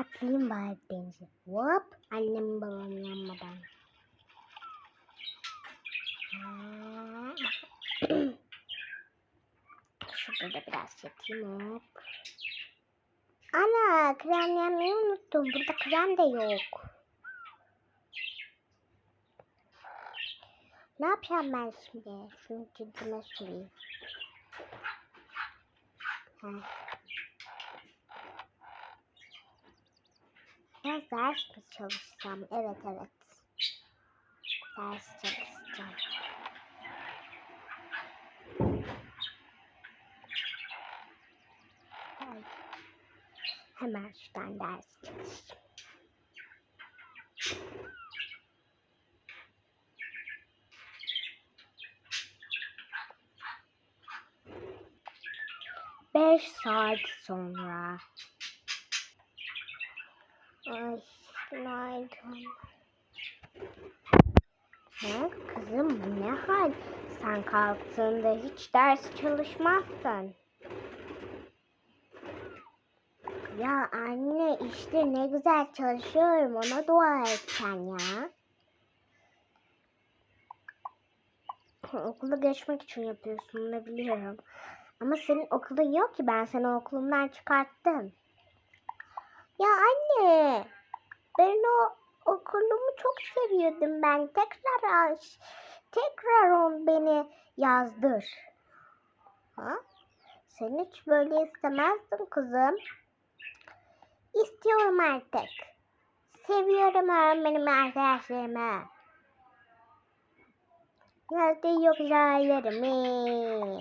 Atlayayım bari denize. Hop. Annem babam yanmadan. Şurada da biraz yatayım hop. Ana krem yemeyi unuttum. Burada krem de yok. Ne yapacağım ben şimdi? Şunu cildime süreyim. Heh. Biraz ders mi çalışsam? Evet evet. Ders çalışacağım. Ay. Hemen şuradan ders çalışayım. Beş saat sonra. Ay günaydın. Ha, kızım bu ne hal? Sen kalktığında hiç ders çalışmazsın. Ya anne işte ne güzel çalışıyorum ona dua et sen ya. Okula geçmek için yapıyorsun bunu biliyorum. Ama senin okulun yok ki ben seni okulundan çıkarttım. Ya anne ben o okulumu çok seviyordum ben. Tekrar aç. Tekrar on beni yazdır. Ha? Sen hiç böyle istemezdin kızım. İstiyorum artık. Seviyorum öğretmenim arkadaşlarımı. Nerede yok raylarımı.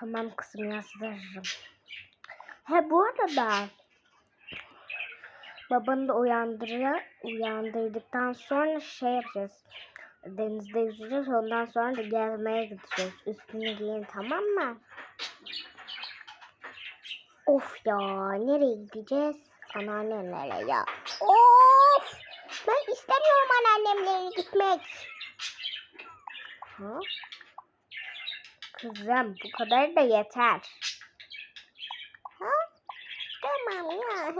Tamam kızım yazdırırım. He bu arada babanı da uyandırır, uyandırdıktan sonra şey yapacağız. Denizde yüzeceğiz ondan sonra da gezmeye gideceğiz. Üstünü giyin tamam mı? Of ya nereye gideceğiz? Anneannemlere ya. Of! Ben istemiyorum anneannemlere gitmek. Ha? Kızım bu kadar da yeter. Tamam ya.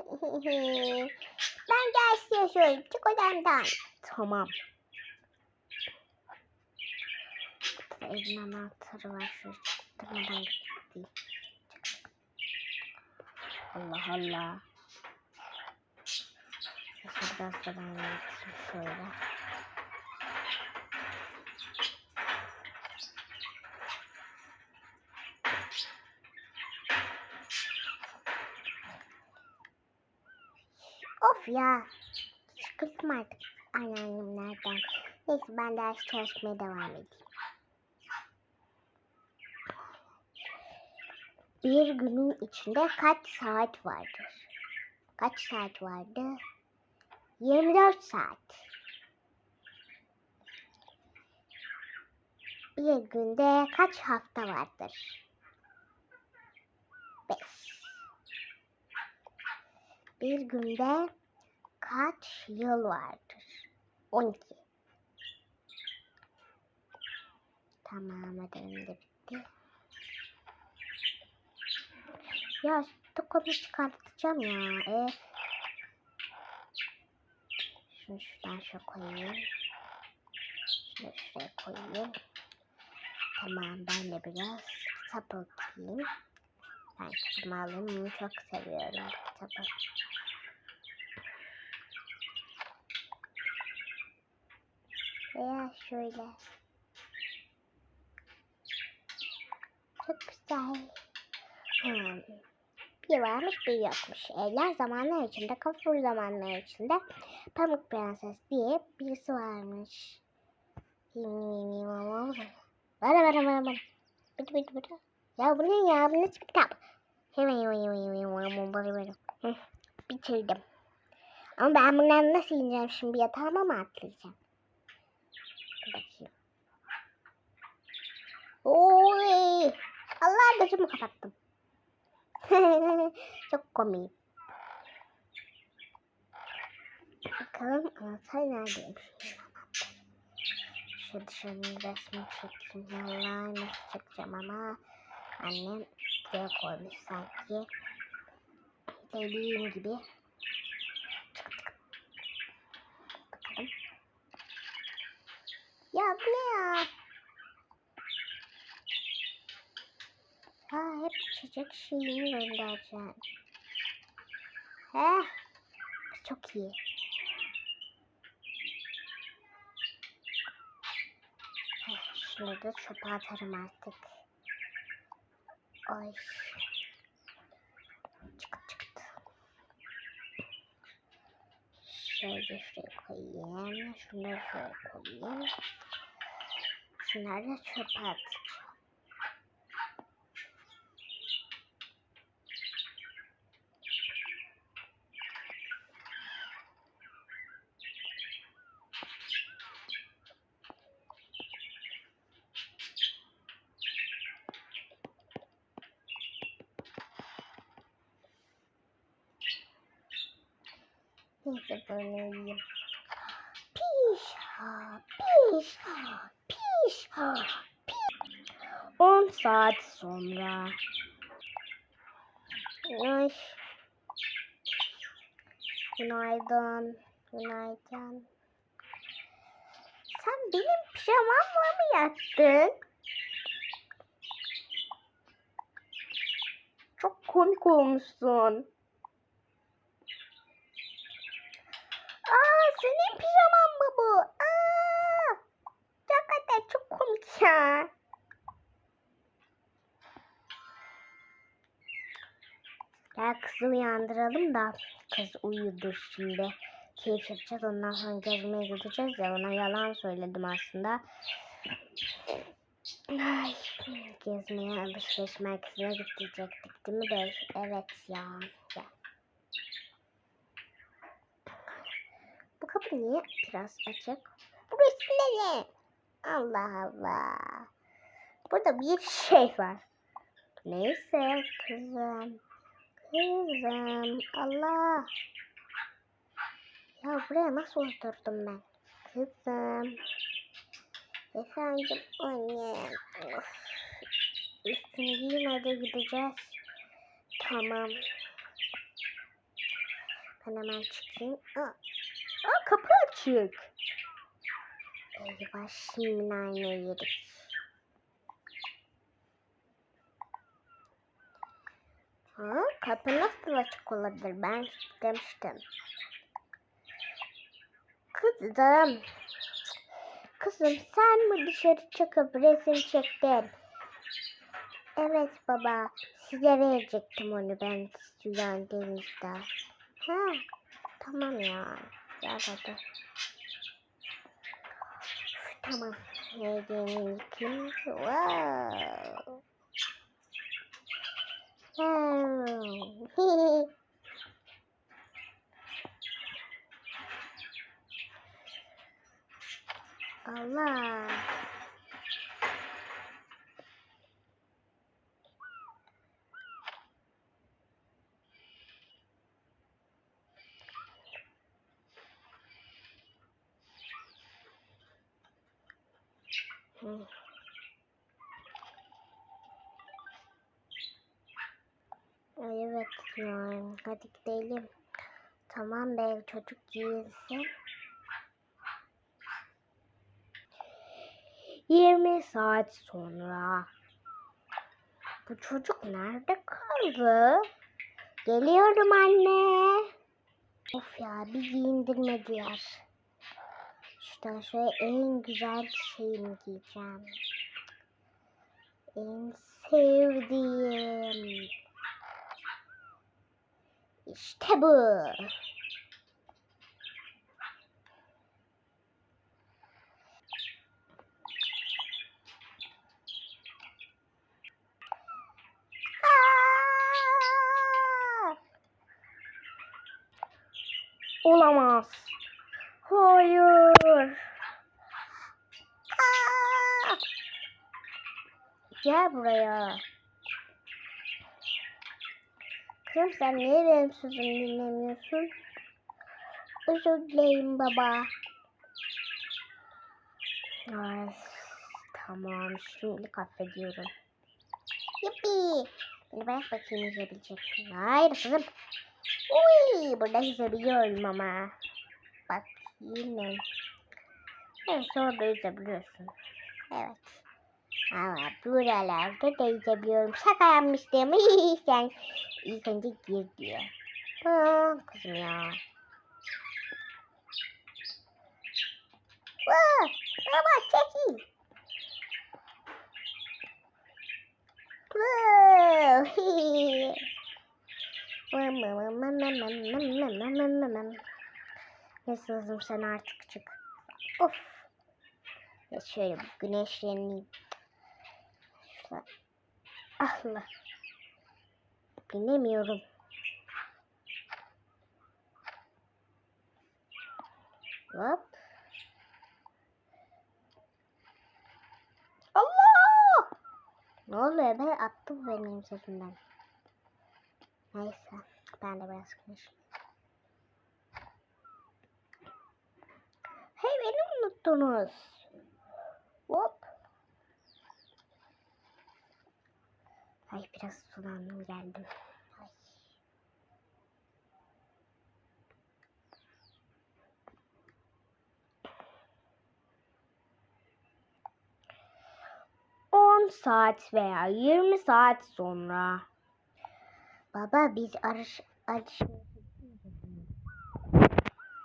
ben ders çalışıyorum. Çık odamdan. Tamam. Evin anahtarı var. Şöyle çıktırmadan gideyim. Allah Allah. Biraz da ben şöyle. Ya. Sıkıldım artık anneannemlerden. Neyse ben ders çalışmaya devam edeyim. Bir günün içinde kaç saat vardır? Kaç saat vardı? 24 saat. Bir günde kaç hafta vardır? 5. Bir günde kaç yıl vardır? 12. Tamam ödevim de bitti. Ya tokamı çıkartacağım ya. E. Şunu şuradan şöyle koyayım. Şunu şuraya koyayım. Tamam ben de biraz kitap okuyayım. Ben kitabımı alayım. Çok seviyorum kitabı. Veya şöyle. Çok güzel. Hmm. Bir varmış bir yokmuş. Evler zamanlar içinde, kafur zamanlar içinde Pamuk Prenses diye birisi varmış. Bana bana bana bana. Bitti bitti bitti. Ya bu ne ya? Bu nasıl bir kitap? Bitirdim. Ama ben bundan nasıl ineceğim şimdi yatağıma mı atlayacağım? Bakayım. Oy! Allah gözümü kapattım. Çok komik. Bakalım anahtar neredeymiş? Şu dışarının resmi çekeyim. Vallahi nasıl çekeceğim ama annem buraya koymuş sanki. Dediğim gibi. Ya bu? Ha hep içecek şeyini göndereceğim. Heh. Çok iyi. Heh, Şunu da çöpe atarım artık. Ay. Şöyle şuraya koyayım. Şunları şöyle koyayım. Şunları da çöpe atacağım. 10 saat sonra. Ay. Günaydın. Günaydın. Sen benim pijamamla mı yattın? Çok komik olmuşsun. Aa senin pijaman mı bu? Aa! Hakikaten çok komik ya. Gel kızı uyandıralım da kız uyudu şimdi. Keyif yapacağız ondan sonra gezmeye gideceğiz ya ona yalan söyledim aslında. Ay, gezmeye alışveriş merkezine gidecektik değil mi de? Evet ya. ya. Bu kapı niye biraz açık? Burası ne? Allah Allah. Burada bir şey var. Neyse kızım. Kızım. Allah. Ya buraya nasıl oturdum ben? Kızım. Efendim anne. Of. Üstünü giyme de gideceğiz. Tamam. Ben hemen çıkayım. Aa, aa kapı açık. Eyvah şimdi aynı yedik. Kapı nasıl açık olabilir? Ben demiştim. Kızım. Kızım sen mi dışarı çıkıp resim çektin? Evet baba. Size verecektim onu ben uyandığınızda. Ha, tamam ya. Gel hadi. Tamam. Hediyemi yıkayayım. Wow. Allah. Hı. Ay evet. Hadi gidelim. Tamam be çocuk giyinsin. 20 saat sonra. Bu çocuk nerede kaldı? Geliyorum anne. Of ya bir giyindirmediler. Şuradan şöyle en güzel şeyimi giyeceğim. En sevdiğim. İşte bu. Olamaz. Hayır. Aa! Gel buraya. Kızım sen niye benim sözümü dinlemiyorsun? Özür dilerim baba. Ay, tamam şimdi affediyorum. Yuppi. Beni bırak bakayım yüzebilecek? Hayır kızım. Uy, burada yüzebiliyorum ama. Bak yine. Evet sonra da yüzebiliyorsun. Evet. Ama buralarda da yüzebiliyorum. Şaka yapmıştım. Sen ilk önce gir diyor. Aa, kızım ya. Aa, baba çekil. Kızım sen artık çık. Of. Ya şöyle güneşleneyim. Allah. Binemiyorum. Hop. Allah! Ne oluyor be? Attı bu benim üzerimden. Neyse. Ben de biraz güneş. Hey beni unuttunuz. Hop. Ay biraz sulandım geldim. Ay. Saat veya 20 saat sonra. Baba biz arış arış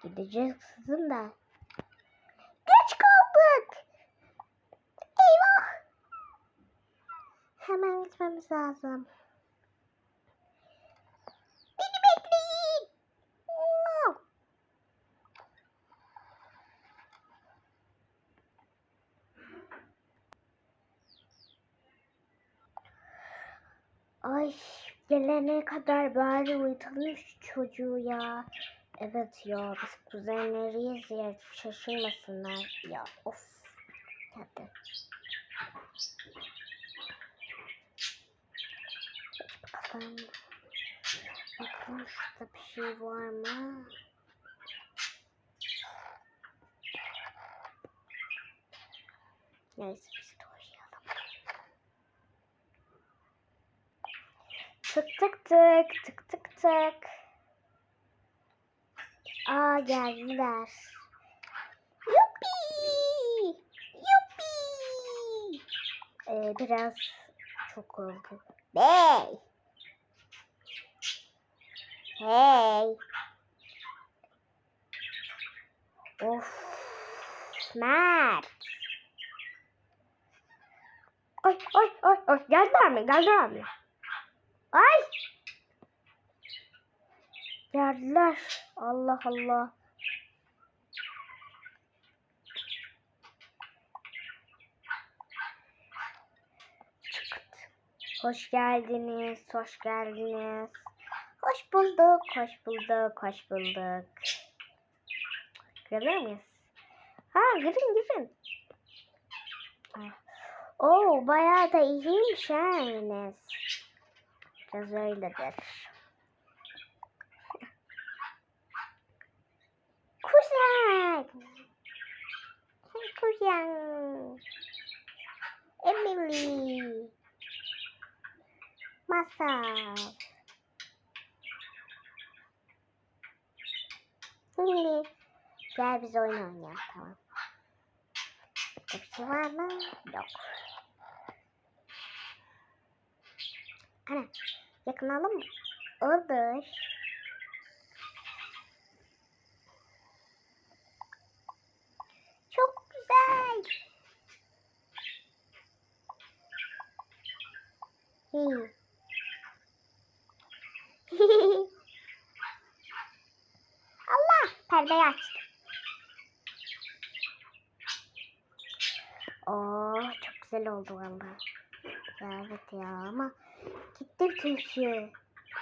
gideceğiz kızım da. Hemen gitmemiz lazım. Beni bekleyin. No. Ay gelene kadar bari uyutalım şu çocuğu ya. Evet ya biz kuzenleriyiz ya şaşırmasınlar ya of. Hadi. Bakalım. Bakalım şurada bir şey var mı? Neyse biz de uyuyalım. Tık tık tık tık tık tık. Aa geldiler. Yuppi! Yuppi! Ee, biraz çok oldu. Bey! Hey! Of! Mert! Ay ay ay ay geldiler mi? Geldiler mi? Ay! Geldiler. Allah Allah. Hoş geldiniz, hoş geldiniz. Hoş bulduk, hoş bulduk, hoş bulduk. Görüyor muyuz? Ha, girin girin. Ha. Oo, bayağı da iyiymiş ha Enes. Biraz öyledir. Kuzen. Kuzen. Emily. Masal. Emily. Gel biz oyun oynayalım tamam. Bir şey var mı? Yok. Ana yakınalım mı? Olur. Çok güzel. Hmm. Allah perdeyi açtı. Oo çok güzel oldu valla. Evet ya ama gitti çünkü.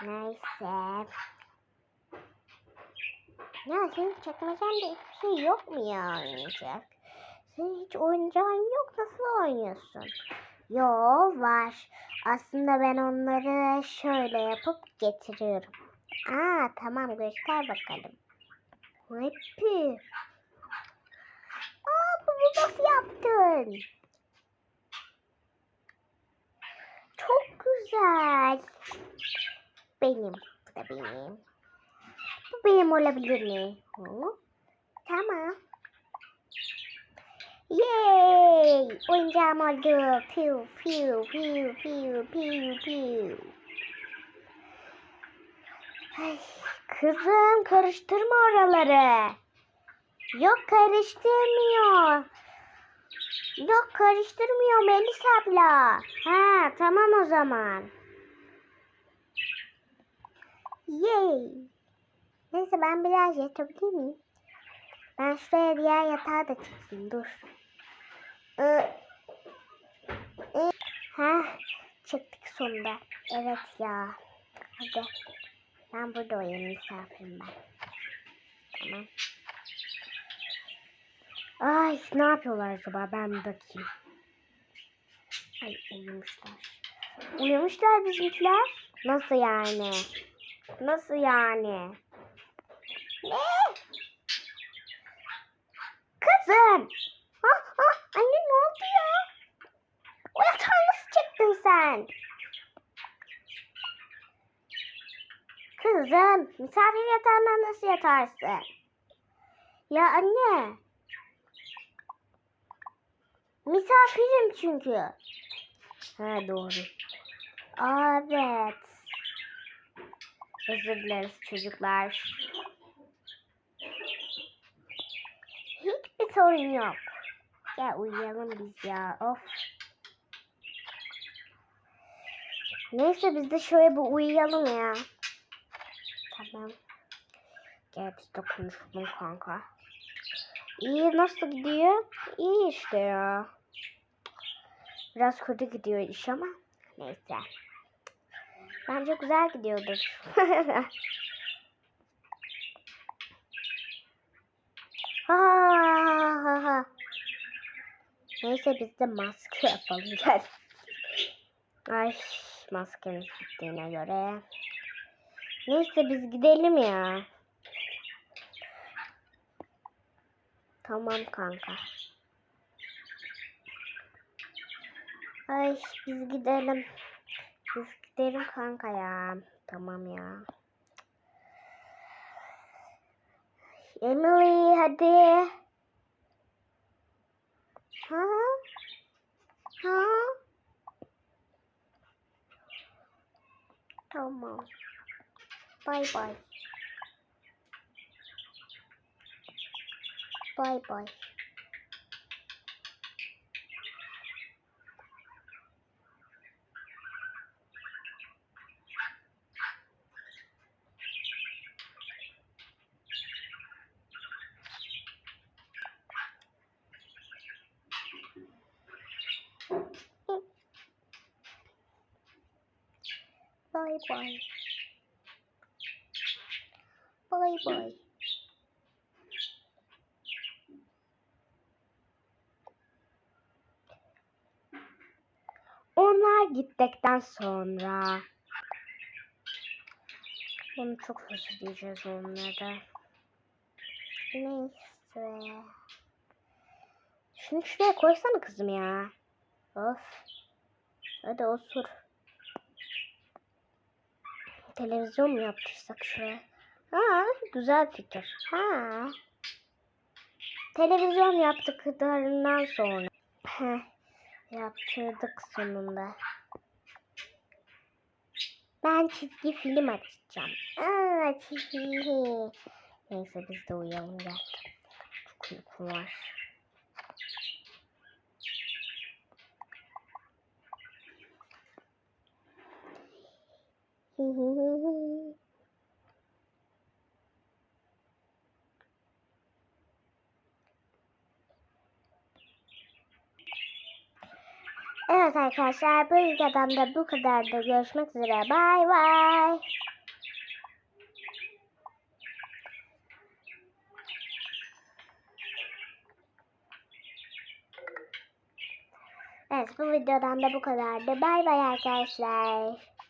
Neyse. Ya senin çekmecende hiçbir şey yok mu ya oynayacak? Senin hiç oyuncağın yok nasıl oynuyorsun? Yo var. Aslında ben onları şöyle yapıp getiriyorum. Aa tamam göster bakalım. Happy. Yaptın? çok güzel. Benim. Bu da benim. Bu benim olabilir mi? Tamam. Yay! Oyuncağım oldu. Piu piu piu piu piu piu. Ay, kızım karıştırma oraları. Yok karıştırmıyor. Yok karıştırmıyor Melis abla. Ha tamam o zaman. Yay. Neyse ben biraz yatabilir miyim? Ben şuraya diğer yatağa da çıkayım dur. Ee, e, ha çıktık sonunda. Evet ya. Hadi. Ben burada uyuyayım misafirim ben. Tamam. Ay ne yapıyorlar acaba ben bir bakayım. Ay uyumuşlar. Uyumuşlar bizimkiler. Nasıl yani? Nasıl yani? Ne? Kızım. Ah, ah, anne ne oldu ya? O yatağa nasıl çıktın sen? Kızım misafir yatağından nasıl yatarsın? Ya anne. Misafirim çünkü. Ha doğru. Aa, Evet. Özür dileriz çocuklar. Hiçbir sorun yok. Ya uyuyalım biz ya. Of. Neyse biz de şöyle bir uyuyalım ya. Tamam. Gel biz de konuşalım kanka. İyi nasıl gidiyor? İyi işte ya. Biraz kötü gidiyor iş ama neyse. Bence güzel gidiyordur. ha, ha, ha. Neyse biz de maske yapalım gel. Ay maskemiz bittiğine göre. Neyse biz gidelim ya. Tamam kanka. Ay biz gidelim. Biz gidelim kanka ya. Tamam ya. Emily hadi. Ha? Ha? Tamam. Bye bye. Bye bye. Bye bye. Bye bye. Onlar gittikten sonra onu çok özleyeceğiz onları. Neyse. Şunu şuraya koysana kızım ya. Of. Hadi otur. Televizyon mu yaptırsak şuraya? Ha, güzel fikir. Ha. Televizyon yaptıklarından sonra. Heh, yaptırdık sonunda. Ben çizgi film açacağım. Aa, çizgi. Neyse biz de uyuyalım gel. Çok uykum var. Evet arkadaşlar bu videodan da bu kadar da görüşmek üzere. Bay bay. Evet bu videodan da bu kadardı. Bay bay arkadaşlar.